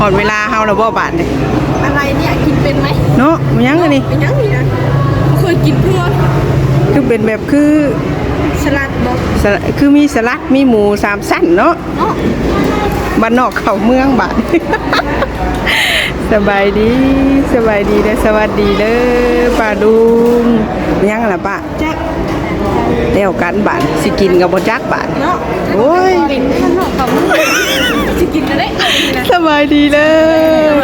หอดเวลาเฮาแล้วบ่บาดนี่อะไรเนี่ยกินเป็นไหมเนาะมันยังอันนี้เป็นยังนี่นะเคยกินเพื่อคือเป็นแบบคือสลัดบอกสลัดคือมีสลัดมีหมูสามสั้นเนาะเนาะบ้านนอกเข้าเมืองบาดสบายดีสบายดีเด้อสวัสดีเด้อป้าดุงมันยังล่ะป้า แจ๊กเดี๋ยวกันบาดสิกินกับบ่จักบาดเนาะโอ้ยเป็นข้างนอกเขาจะกินกันได้นี่นะสบายดีเล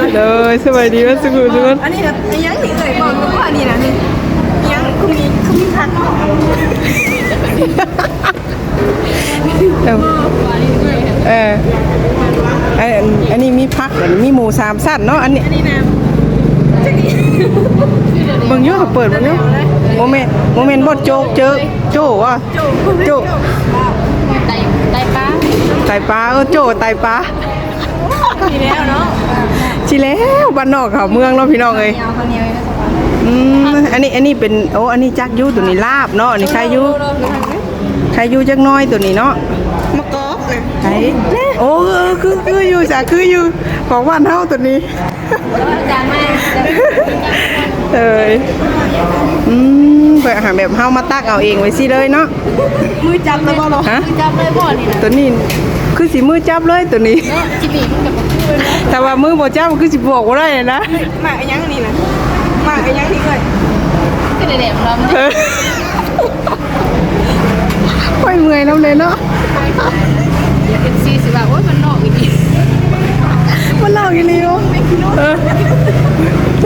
ยเลยสบายดีว่าสุขุมสุขนอันนี้นะไอ้ยังนี่เอ่ยบอกกันว่านี่นะนี่ยังคุณมีคุณมีพักเออเอออันอันนี้มีพักอันนี้มีหมูสามสั้นเนาะอันนี้อันนี้นะจะกินเบิ่งอยู่เขาเปิดเบิ่งอยู่ โมเมนต์โมเมนต์บ่โจกเจอโจว่ะโจโจไตไตปลาไตปลาเออโจไตปลาทีแล้วเนาะชิแล้วบ้านนอกเขาเมืองเนาะพี่น้องเอ้ยเอาคนเดียวนะอืมอันนี้อันนี้เป็นโอ้อันนี้จักอยูตัวนี้ลาบเนาะอันนี้ใครอยูใครอยูจักหน้อยตัวนี้เนาะมะกอกนะใครโอ้เออคือคืออยู่จ้ะคืออยู่ของบ้านเฮาตัวนี้จานแม่ เอ้ยอืมเปิดอาหารแบบเฮามาตักเอาเองไว้สิเลยเนาะมือจับเลยบ่หรอฮะจับเลยบ่นี่นะตัวนี้คือสิมือจับเลยตัวนี้จิบีมันกับมือนะแต่ว่ามือบ่จับคือสิบอกบ่ได้นะมาไอ้ยังนี่นะมาไอ้ยังนี่เลยก็ได้แดดเราเออค่อยเมื่อยน้ำเลยเนาะเป็นซีสิว่าโอ๊ยมันนอกอีกทีมันเล่าอีหลีวะเออ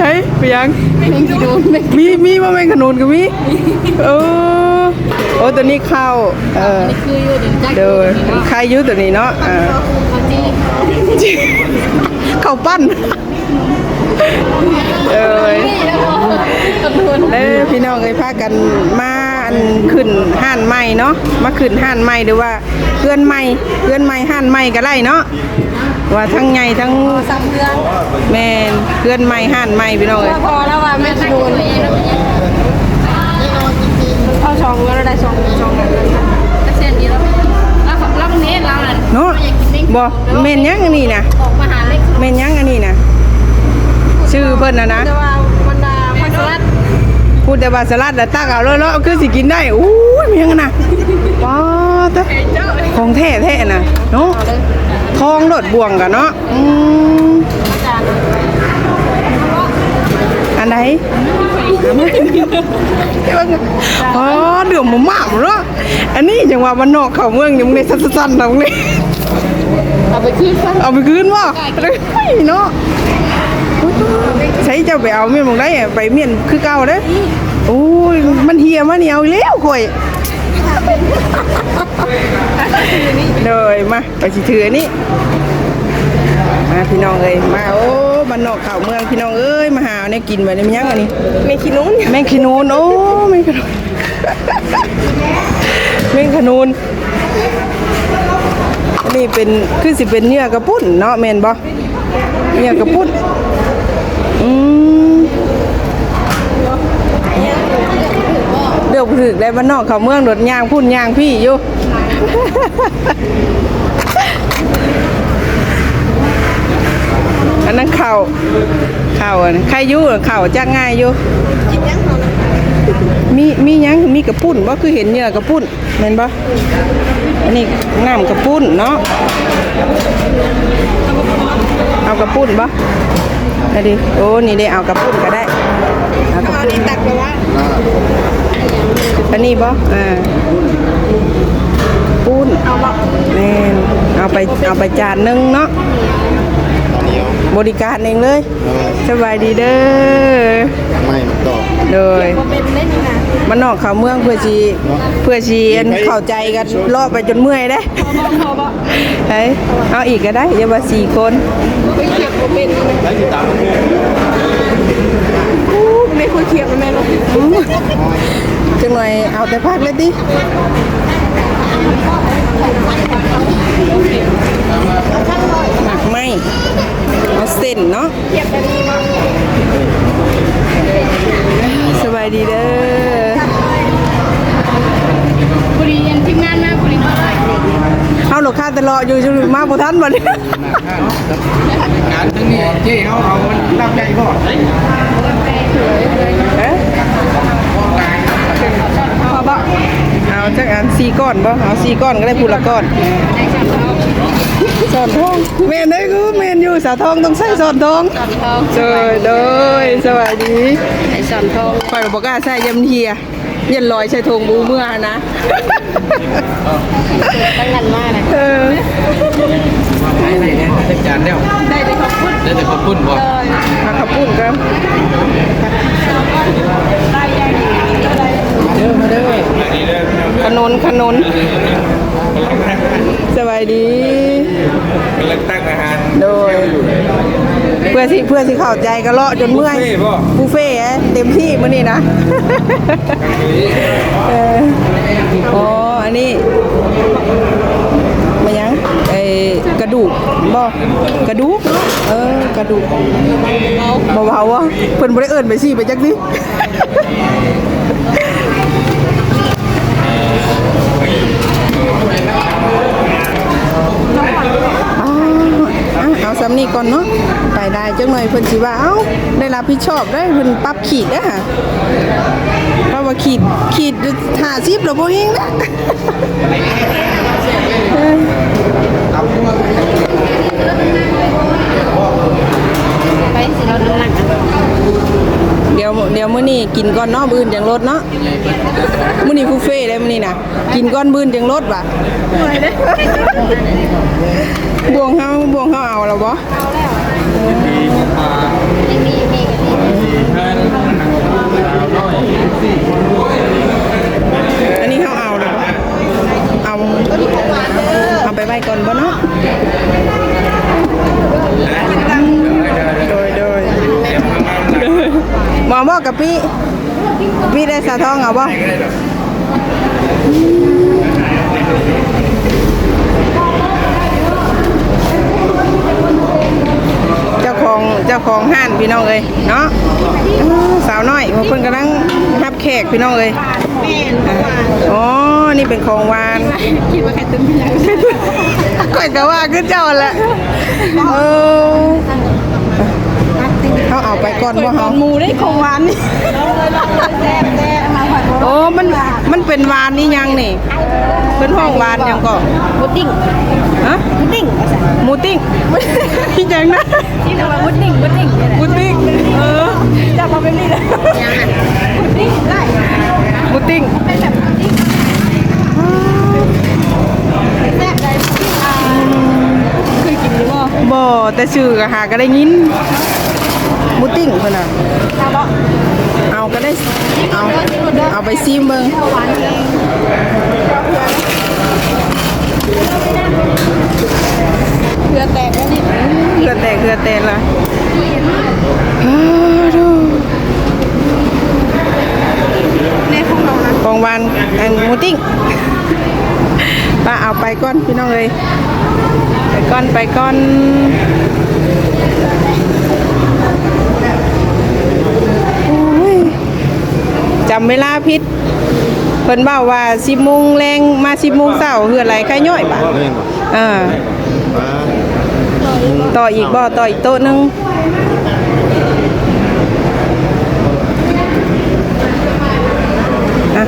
ใช่ไปยังไม่มีกิโลไม่มีมีว่าแม่งขนุนก็มีเออโอ้ตัวนี้เข้าเออคืออยู่เดี๋ยวจักเดินใครอยุตัวนี้เนาะอ่าเขาจีเข้าปั้นเอ้ยนี่แล้วก็ตะโกนแล้วพี่น้องเอ้ยพากันมา อันขึ้นห้านใหม่เนาะมาขึ้นห้านใหม่หรือว่าเพื่อนใหม่เพื่อนใหม่ห้านใหม่ก็ได้เนาะว่าทั้งใหญ่ทั้งซ้ำเรื่องแม่นเพื่อนใหม่ห้านใหม่พี่น้องเอ้ยพอแล้วว่าแม่โดนเอาสองเงินเราได้สองสองเงินก็เส้นนี้แล้วแล้วแล้วเนี้ยเราอะเนาะบ่แม่นยังอันนี้นะออกมาหาเล็กแม่นยังอันนี้นะชื่อเพิ่นนะนะ จะว่าบรรดาพัสลัด พูด แต่ว่าสลัดแล้วตักเอาเลยเนาะคือสิกินได้อู้ยแม่งนะว้าตะของแท้แท้น่ะเนาะทองโดดบ่วงกันเนาะอืมอันไหนอ๋อเดือดหมูหมากเนาะอันนี้จังว่าบ้านนอกเข้าเมืองยังในสั้นๆตรงนี้เอาไปคืนซะเอาไปคืนบ่เฮ้ยเนาะใช้เจ้าไปเอาเมียนมองได้อะไปเมียนคือเก่าเด้อ โอ้ยมันเหี่ยมันเหนียวอีกแล้วข่อยเลยมาไปสิถืออันนี้มาพี่น้องเอ้ยมาโอ้บ้านนอกเข้าเมืองพี่น้องเอ้ยมาหาเนี่ยกินไว้ในมันยังอันนี้เมคินุนแมงขนูนโอ้แมงขนูนแมงขนูนอันนี้เป็นคือสิเป็นเนื้อกระปุ้นเนาะแม่นบ่เนื้อกระปุ้นอืมเดือก ถึกได้บ้านนอกเขาเมืองโดดยางพุ่นยางพี่อยู่ อันนั้นเข่าเข่าใครอยู่เข่าจักง่ายอยู่มีมียังมีกระปุ้นบ่คือเห็นเหยื่อกระปุ้นแม่นบ่อันนี้น้ำกระปุ้นเนาะเอากระปุ้นบ่อันนี้โอ้นี่ได้เอากระปุ้นก็ได้เอากระปุ้นตักไปว่า อันนี้บ่อ่าปุ้นเอาบอกแม่นเอาไปเอาไปจานหนึงเนาะบริการเองเลยสบายดีเด้อไม่มันตอบเลยบ่เป็นเล่นนี่นะมันนอกเขาเมืองเพื่อชีเพื่อชีอันเข้าใจกันรอบไปจนเมื่อยได้พอบอกพอบอกเฮ้ยเอาอีกก็ได้อย่าว่าสี่คนไม่เขียบบ่เป็นไม่คุยเขียบแม่ลูก จังหน่อยเอาแต่พักเลยดิหนักไหมเอาเส้นเนาะสบายดีเด้อบุรียันทีมงานมาบุรีมาเลยเอาหลลูกค้าแต่รออยู่จนมาบ่ทันบัดนี้งานทั้งนี้ที่เขาเอามันตั้งใจก่อน เอ๊ะพอบ่ เอาจักอัน4ก้อนบ่เอา4ก้อนก็ได้พูละก้อนสอนทองแม่นได้คือแม่นอยู่สาวทองต้องใส่สอนทองสอนทองเจอเด้อสวัสดีไอ้สอนทองข่อยก็บอกกล้าใส่ยำเทียเย็นลอยใส่ทงบูเมื่อนะตั้งนันมากเลยเออไอ้ไหนเนี่ยจัดการแล้วได้เลยขอบคุณได้แต่ขอบคุณบอกเลยมาขับปุ่นครับ เด้อมาเด้อขนนขนนสวัสดีกำลังตั้งอาหารโดยเพื่อที่เพื่อที่เข้าใจก็เลาะจนเมื่อยบุฟเฟ่ต์บ่บุฟเฟ่ต์อะเต็มที่มื้อนี้นะเอออ๋ออันนี้มายังไอ้กระดูกบ่กระดูกเนาะเออกระดูกเบาๆวะเพิ่นบ่ได้เอิ้นไปสิไปจักดิ อะเอาสำนีก่อนเนาะไปได้จังหน่อยเพิ่นสิว่าเอ้าได้รับผิดชอบได้เพิ่นปรับขีดเด้ค่ะเพราะว่าขีดขีด50แล้วบ่เฮงนะไปสิเราน้ำหนักกัน เดี๋ยวเดี๋ยวมื้อนี้กินก่อนเนาะมื้ออื่นจังลดเนาะมื้อนี้บุฟเฟ่ต์เลยมื้อนี้น่ะกินก่อนมื้ออื่นจังลดว่ะบวงเฮาบวงเฮาเอาแล้วบ่มีมีมีกันนี่อันนี้เฮาเอาแล้วบ่เอาเอาไปไว้ก่อนบ่เนาะ โด หมอบอกกับพี่พี่ได้สาทองเอาบ่เจ้าของเจ้าของห้านพี่น้องเอ้ยเนาะอ้าวสาวน้อยเพิ่นกำลังรับแขกพี่น้องเอ้ยอ๋อนี่เป็นของหวานคิดว่าใครตึมพี่ยังก่อยก็ว่าคือเจ้าแหละเออ เขาเอาไปก่อนบ่เฮาหมูได้ของหวานนี่แซ่บแซ่บมาผัดโอ้มันมันเป็นวานนี่ยังนี่เป็นห้องวานยังก็พุดดิ้งฮะพุดดิ้งหมูติ้งพี่ยังนะที่เราพุดดิ้งพุดดิ้งนี่แหละหมูติ้งเออจะมาเป็นนี่เลยยังหันพุดดิ้งได้หมูติ้งเป็นแบบพุดดิ้งแซ่บเลยพุดดิ้งอ่าเคยกินหรือเปล่าบ่แต่ชื่อก็หาก็ได้ยิน หมูติ้งเพิ่นน่ะถ้าบอกเอาก็ได้เอาเอาไปซิมเบิ่งหวานเองเรือแตกแล้วนี่เกลือแตกเกลือแตกละอ้าวดูในของเรานะของหวานอันหมูติ้งป้าเอาไปก่อนพี่น้องเอ้ยไปก่อนไปก่อนโอ้ย จำเวลาพิษเพิ่นเบ้าว่าสิบโมงแรงมาสิบโมงเช้าเฮืออะไรใครย่อยบ่ะอ่าต่ออีกบ่ต่ออีกโต๊ะหนึงอะ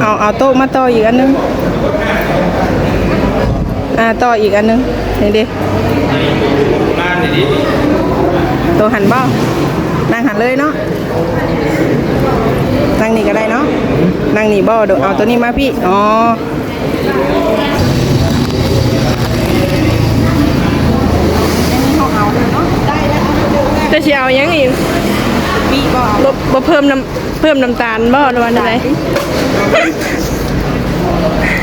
เอาเอาโต๊ะมาต่ออีกอันนึงอ่าต่ออีกอันนึงนี่ดิบ้านนี่ดิตัวหันบ่ นั่งหันเลยเนาะนั่งนี่ก็ได้เนาะนั่งนี่บ่เดี๋ยวเอาตัวนี้มาพี่ อ๋อจะเชียวยังอีกพี่บ่เอาบ่บ่เพิ่มน้ำเพิ่มน้ำตาลบ่หรือว่าอะไร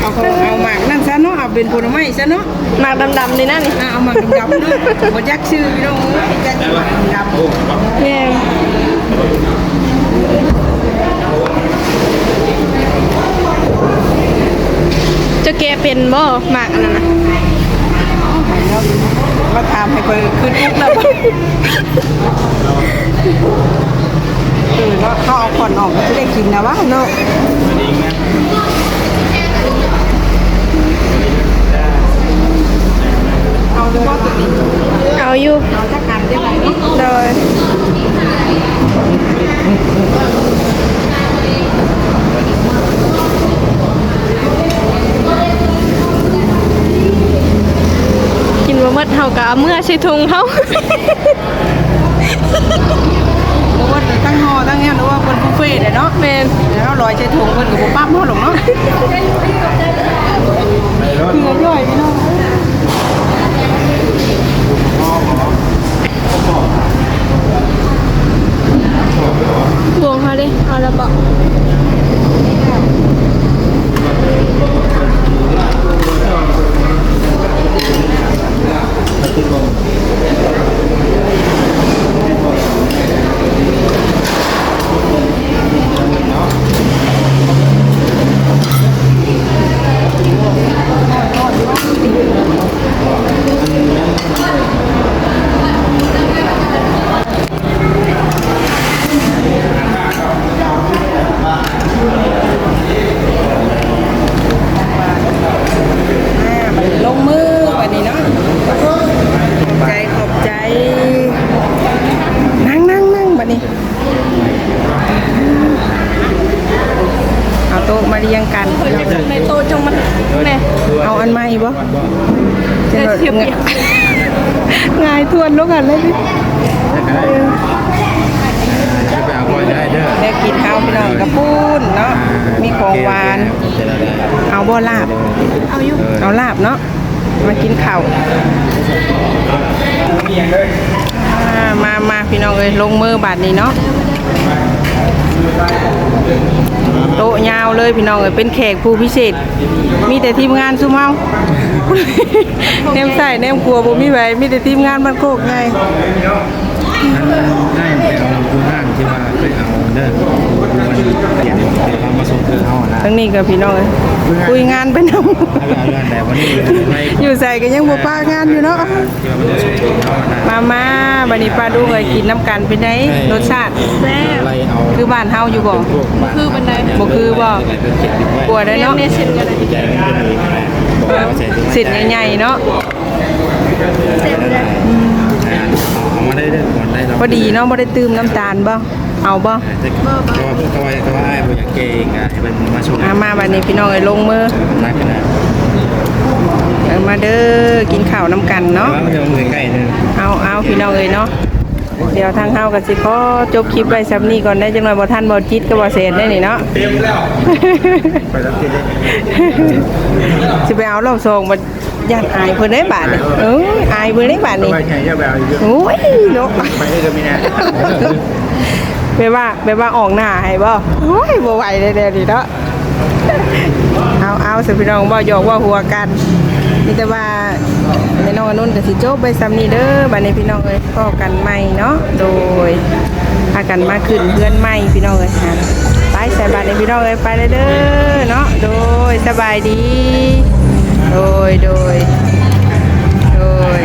เอาของเอาหมากนั่นซะเนาะเอาเป็นผลไม้ซะเนาะหมากดำๆนี่นั่นนี่อะเอาหมากดำๆเนาะบ่จักชื่อพี่น้องเอ้ยจักหมากดำโอ้ครับแม่จะแกเป็นบ่หมากอันนั้นนะๆมาถามให้เพิ่นขึ้นอุกแล้วบ่เออเนาะเขาเอาขอนออกก็สิได้กินนะวะเนาะ เอาอยู่โดยกินมาเมื่อเท่ากับเมื่อใช้ทุงเขาว่าตั้งหอตั้งเงี้ยหรือว่าบนบุฟเฟ่ต์เนาะแมนแล้วลอยใช้ถุงเพิ่นกับปั๊บหม้อหลงเนาะเหนื่อยย่อยพี่น้อง โต๊ะมาเรียงกัน ในโตะจงมันแน่เอาอันใหม่บ่เดี๋ยวเทียบเทียบง่ายทวนลูกกันเลยดิไปเอาไว้ได้เด้อได้กินข้าวพี่น้องกระปุ้นเนาะมีของหวาน เอาบ่ลาบ เอาอยู่เอาลาบเนาะมากินข้าวมามาพี่น้องเอ้ยลงมือบาดนี้เนาะ โต๊ะยาวเลยพี่น้องเอ้ยเป็นแขกผู้พิเศษ มีแต่ทีมงานซุ่มเฮาเนมใส่เนมครัวบ่มีไว้มีแต่ทีมงานบ้านโคกไงนั่นได้ไปเอาดูห้างที่ว่าไปเอาเด้อ มาส่งคือเฮานะทั้งนี้ก็พี่น้องเอ้ยคุยงานไปนำถ้าไปเอาเรื่องแต่วันนี้ไม่อยู่ใส่ก็ยังบ่ป้างานอยู่เนาะที่ว่ามันจะส่งถึงเฮานะมามาบัดนี้ป้าดูเอ้ยกินน้ำกันเป็นไงรสชาติแซ่บไล่เอาคือบ้านเฮาอยู่บ่คือบันไดบ่คือบ่กลัวได้เนาะเนเช่นกันเลยใจมันเป็นอย่างนี้บอกว่าใส่ถุงเส้นใหญ่ๆเนาะเอามาได้เด้อก่อนได้เราพอดีเนาะบ่ได้ตื่มน้ำตาลบ่ เอาบ่ก็ก็ว่าก็ว่าไอ้บ่อยากเก่งอะให้มันมาส่งอ่ามาบัดนี้พี่น้องเอ้ยลงมือนักนะเอามาเด้อกินข้าวน้ำกันเนาะเนาะมันจะมือใกล้นึงเอาเอาพี่น้องเอ้ยเนาะเดี๋ยวทางเฮาก็สิขอจบคลิปไว้ซ้ำนี้ก่อนได้จังหน่อยบ่ทันบ่จิตก็บ่เสร็จได้นี่เนาะเต็มแล้วไปรับที่ได้สิไปเอารอบสองบ่ย่านอายเพิ่นได้บาดนี่เอ้ยอายเพิ่นได้บาดนี่ไปแข่งจะแบบเยอะโอ้ยเนาะไปได้ก็มีนะ ไปว่าไปว่าออกหน้าให้บ่โอ้ยบ่ไหวเลยเดี๋ยวนี้เนาะเอาเอาสิพี่น้องบ่หยอกว่าหัวกันมีแต่ว่าแม่น้องอนุ่นก็สิโจบไปซ้ำนี้เด้อบัดนี้พี่น้องเอ้ยพอกันใหม่เนาะโดยพากันมาขึ้นเพื่อนใหม่พี่น้องเอ้ยฮะไปใส่บัดนี้พี่น้องเอ้ยไปเลยเด้อเนาะโดยสบายดี โดยโดยโดย